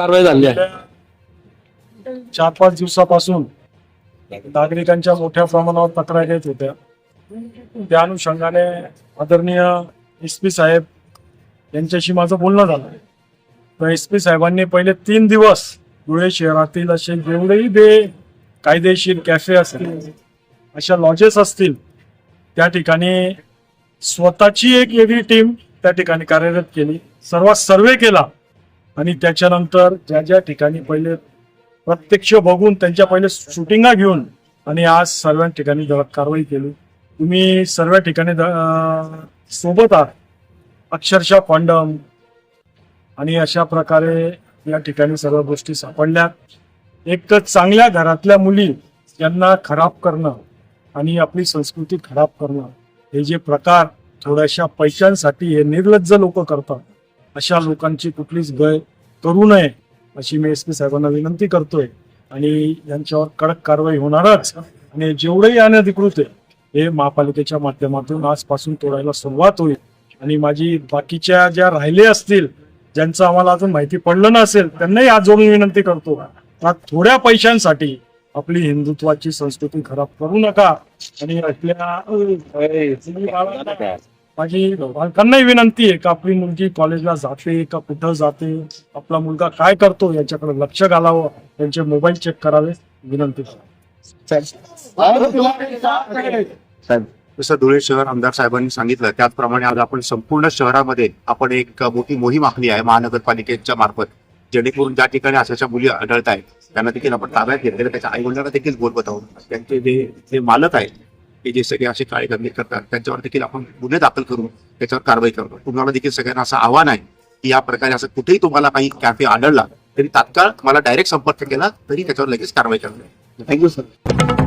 कारवाई झाली आहे. चार पाच दिवसापासून नागरिकांच्या मोठ्या प्रमाणावर तक्रारी येत होत्या. त्या अनुषंगाने आदरणीय एस पी साहेब यांच्याशी माझं बोलणं झालं. तर एस पी साहेबांनी पहिले तीन दिवस धुळे शहरातील असे जेवढेही बे कायदेशीर कॅफे असतील अशा लॉजेस असतील त्या ठिकाणी स्वतःची एक वेगळी टीम त्या ठिकाणी कार्यरत केली. सर्वात सर्वे केला. आणि त्याच्यानंतर ज्या ज्या ठिकाणी पहिले प्रत्यक्ष बघून त्यांच्या पहिले शूटिंगा घेऊन आणि आज सर्व ठिकाणी कारवाई केली. तुम्ही सर्व ठिकाणी सोबत आहात. अक्षरशः पांडम आणि अशा प्रकारे या ठिकाणी सर्व गोष्टी सापडल्या एक चांगल्या घरातल्या मुली यांना खराब करणं आणि आपली संस्कृती खराब करणं हे जे प्रकार थोड्याशा पैशांसाठी हे निर्लज्ज लोक करतात. अशा लोकांची कुठलीच गय करू नये अशी मी एस पी साहेबांना विनंती करतोय. आणि यांच्यावर कडक कारवाई होणारच. आणि जेवढेही अनधिकृत आहे हे महापालिकेच्या माध्यमातून आजपासून तोडायला सुरुवात होईल. आणि माझी बाकीच्या ज्या राहिले असतील ज्यांचं आम्हाला अजून माहिती पडलं नसेल त्यांनाही आज जोडून विनंती करतो. का थोड्या पैशांसाठी आपली हिंदुत्वाची संस्कृती खराब करू नका. आणि आपल्या माझी पालकांनाही विनंती आहे का आपली मुलगी कॉलेजला जाते का कुठं जाते आपला मुलगा काय करतो याच्याकडे लक्ष घालावं त्यांचे मोबाईल चेक करावे विनंती. जसं धुळे शहर आमदार साहेबांनी सांगितलं त्याचप्रमाणे आज आपण संपूर्ण शहरामध्ये आपण एक मोठी मोहीम आखली आहे महानगरपालिकेच्या मार्फत जेणेकरून ज्या ठिकाणी अशाच्या मुली आढळत आहेत त्यांना देखील आपण ताब्यात घेतलेलं त्याच्या आई वडिलांना देखील बोलवत आहोत. त्यांचे जे जे मालक आहेत ते जे सगळे असे काळे गंभीर करतात त्यांच्यावर देखील आपण गुन्हे दाखल करून त्याच्यावर कारवाई करतो. तुम्हाला देखील सगळ्यांना असं आव्हान आहे की या प्रकारे असं कुठेही तुम्हाला काही कॅफे आढळला तरी तात्काळ मला डायरेक्ट संपर्क केला तरी त्याच्यावर लगेच कारवाई करणार थँक्यू सर